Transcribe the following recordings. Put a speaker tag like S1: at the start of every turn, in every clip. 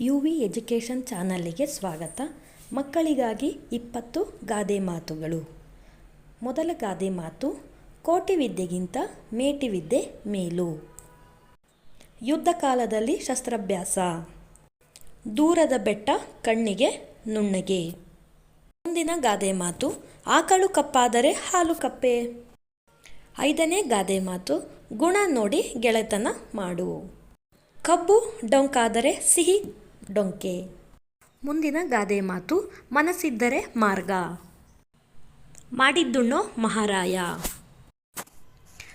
S1: You V education ಚಾನಲ್ಲಿಗೆ ಸ್ವಾಗತ. ಮಕ್ಕಳಿಗಾಗಿ ಇಪ್ಪತ್ತು ಗಾದೆ ಮಾತುಗಳು. ಮೊದಲ ಗಾದೆ ಮಾತು, ಕೋಟಿ ವಿದ್ಯೆಗಿಂತ ಮೇಟಿ ವಿದ್ಯೆ ಮೇಲು. ಯುದ್ಧ ಕಾಲದಲ್ಲಿ ಶಸ್ತ್ರಾಭ್ಯಾಸ. ದೂರದ ಬೆಟ್ಟ, ಕಣ್ಣಿಗೆ, ನುಣ್ಣಗೆ. ಮುಂದಿನ ಗಾದೆ ಮಾತು, ಆಕಳು ಕಪ್ಪಾದರೆ ಹಾಲು ಕಪ್ಪೆ. ಐದನೇ ಗಾದೆ ಮಾತು, ಗುಣ ನೋಡಿ ಗೆಳೆತನ ಮಾಡು. ಕಬ್ಬು ಡೊಂಕಾದರೆ ಸಿಹಿ ಡೊಂಕೆ. ಮುಂದಿನ ಗಾದೆ ಮಾತು, ಮನಸ್ಸಿದ್ದರೆ ಮಾರ್ಗ. ಮಾಡಿದ್ದುಣ್ಣೋ ಮಹಾರಾಯ.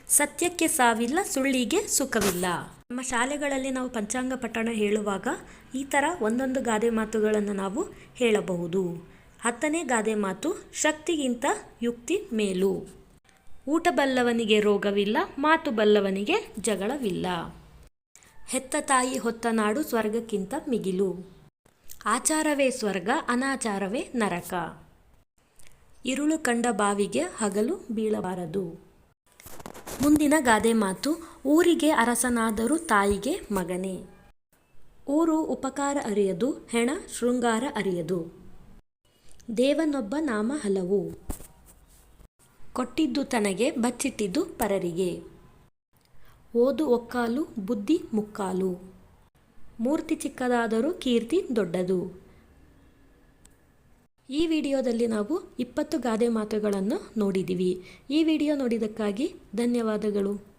S1: ಸತ್ಯಕ್ಕೆ ಸಾವಿಲ್ಲ, ಸುಳ್ಳಿಗೆ ಸುಖವಿಲ್ಲ. ನಮ್ಮ ಶಾಲೆಗಳಲ್ಲಿ ನಾವು ಪಂಚಾಂಗ ಪಠಣ ಹೇಳುವಾಗ ಈ ಥರ ಒಂದೊಂದು ಗಾದೆ ಮಾತುಗಳನ್ನು ನಾವು ಹೇಳಬಹುದು. ಹತ್ತನೇ ಗಾದೆ ಮಾತು, ಶಕ್ತಿಗಿಂತ ಯುಕ್ತಿ ಮೇಲು. ಊಟ ಬಲ್ಲವನಿಗೆ ರೋಗವಿಲ್ಲ, ಮಾತು ಬಲ್ಲವನಿಗೆ ಜಗಳವಿಲ್ಲ. ಹೆತ್ತ ತಾಯಿ ಹೊತ್ತ ನಾಡು ಸ್ವರ್ಗಕ್ಕಿಂತ ಮಿಗಿಲು. ಆಚಾರವೇ ಸ್ವರ್ಗ, ಅನಾಚಾರವೇ ನರಕ. ಇರುಳು ಕಂಡ ಬಾವಿಗೆ ಹಗಲು ಬೀಳಬಾರದು. ಮುಂದಿನ ಗಾದೆ ಮಾತು, ಊರಿಗೆ ಅರಸನಾದರೂ ತಾಯಿಗೆ ಮಗನೇ. ಊರು ಉಪಕಾರ ಅರಿಯದು, ಹೆಣ ಶೃಂಗಾರ ಅರಿಯದು. ದೇವನೊಬ್ಬ ನಾಮ ಹಲವು. ಕೊಟ್ಟಿದ್ದು ತನಗೆ, ಬಚ್ಚಿಟ್ಟಿದ್ದು ಪರರಿಗೆ. ಓದು ಒಕ್ಕಾಲು, ಬುದ್ಧಿ ಮುಕ್ಕಾಲು. ಮೂರ್ತಿ ಚಿಕ್ಕದಾದರೂ ಕೀರ್ತಿ ದೊಡ್ಡದು. ಈ ವಿಡಿಯೋದಲ್ಲಿ ನಾವು ಇಪ್ಪತ್ತು ಗಾದೆ ಮಾತುಗಳನ್ನು ನೋಡಿದ್ದೀವಿ. ಈ ವಿಡಿಯೋ ನೋಡಿದ್ದಕ್ಕಾಗಿ ಧನ್ಯವಾದಗಳು.